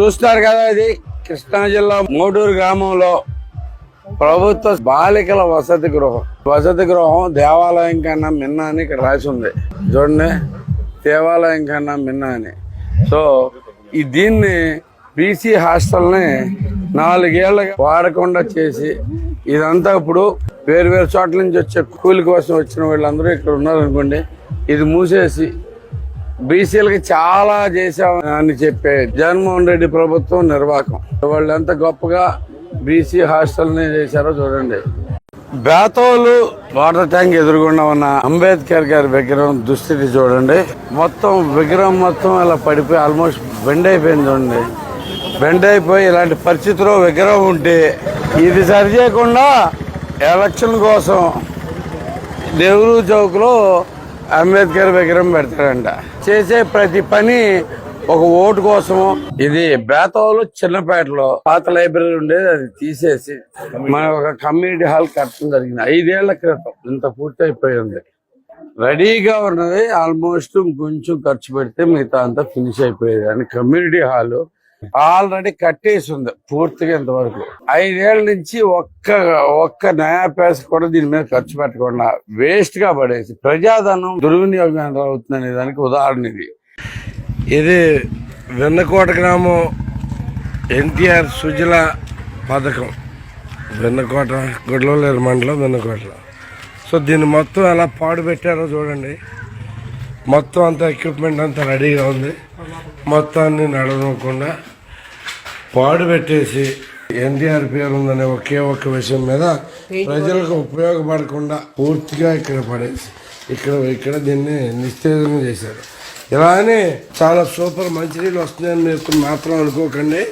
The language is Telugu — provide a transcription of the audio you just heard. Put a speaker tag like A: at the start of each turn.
A: చూస్తారు కదా ఇది. కృష్ణా జిల్లా మోడూరు గ్రామంలో ప్రభుత్వ బాలికల వసతి గృహం. వసతి గృహం దేవాలయం కన్నా మిన్న అని ఇక్కడ రాసి ఉంది. చూడండి. దేవాలయం కన్నా మిన్న అని. సో ఈ దీన్ని బీసీ హాస్టల్ని నాలుగేళ్ళుగా వాడకుండా చేసి ఇదంతా ఇప్పుడు వేరు వేరు చోట్ల నుంచి వచ్చే కూలి కోసం వచ్చిన వాళ్ళందరూ ఇక్కడ ఉన్నారనుకోండి ఇది మూసేసి బీసీలకి చాలా చేశాం అని చెప్పే జగన్మోహన్ రెడ్డి ప్రభుత్వం నిర్వాహకం వాళ్ళు ఎంత గొప్పగా బీసీ హాస్టల్ని చేశారో చూడండి. బేతోలు వాటర్ ట్యాంక్ ఎదురుగుండా ఉన్న అంబేద్కర్ గారి విగ్రహం దుస్థితి చూడండి. మొత్తం విగ్రహం మొత్తం ఇలా పడిపోయి ఆల్మోస్ట్ బెండ్ అయిపోయింది చూడండి. బెండ్ అయిపోయి ఇలాంటి పరిస్థితిలో విగ్రహం ఉంటే ఇది సరి చేయకుండా ఎలక్షన్ కోసం నెహ్రూ చౌక్లో అంబేద్కర్ విగ్రహం పెడతాడంట. చేసే ప్రతి పని ఒక ఓటు కోసము. ఇది బేతవలో చిన్నపేటలో పాత లైబ్రరీ ఉండేది అది తీసేసి మన ఒక కమ్యూనిటీ హాల్ కట్టడం జరిగింది. ఐదేళ్ళ క్రితం ఇంత పూర్తి అయిపోయింది రెడీగా ఉన్నది ఆల్మోస్ట్ కొంచెం ఖర్చు పెడితే మిగతా అంతా ఫినిష్ అయిపోయేది. అని కమ్యూనిటీ హాల్ ఆల్రెడీ కట్టేసి ఉంది పూర్తిగా ఇంతవరకు. ఐదేళ్ళ నుంచి ఒక్క ఒక్క నయా పైస కూడా దీని మీద ఖర్చు పెట్టకుండా వేస్ట్గా పడేసి ప్రజాధనం దుర్వినియోగం అవుతుందనే దానికి ఉదాహరణ ఇది.
B: ఇది వెన్నకోట గ్రామం ఎన్టీఆర్ సుజల పథకం. వెన్నకోట గుడ్లలేరు మండలం వెన్నకోటలో సో దీన్ని మొత్తం ఎలా పాడు పెట్టారో చూడండి. మొత్తం అంతా ఎక్విప్మెంట్ అంతా రెడీగా ఉంది. మొత్తాన్ని నడవకుండా పాడు పెట్టేసి ఎన్టీఆర్ పేరు ఉందనే ఒకే ఒక్క విషయం మీద ప్రజలకు ఉపయోగపడకుండా పూర్తిగా ఇక్కడ పడేసి ఇక్కడ ఇక్కడ దీన్ని నిస్తేజం చేశారు. ఇలా అని చాలా సూపర్ మంచినీళ్ళు వస్తున్నాయని మీరు మాత్రం అనుకోకండి.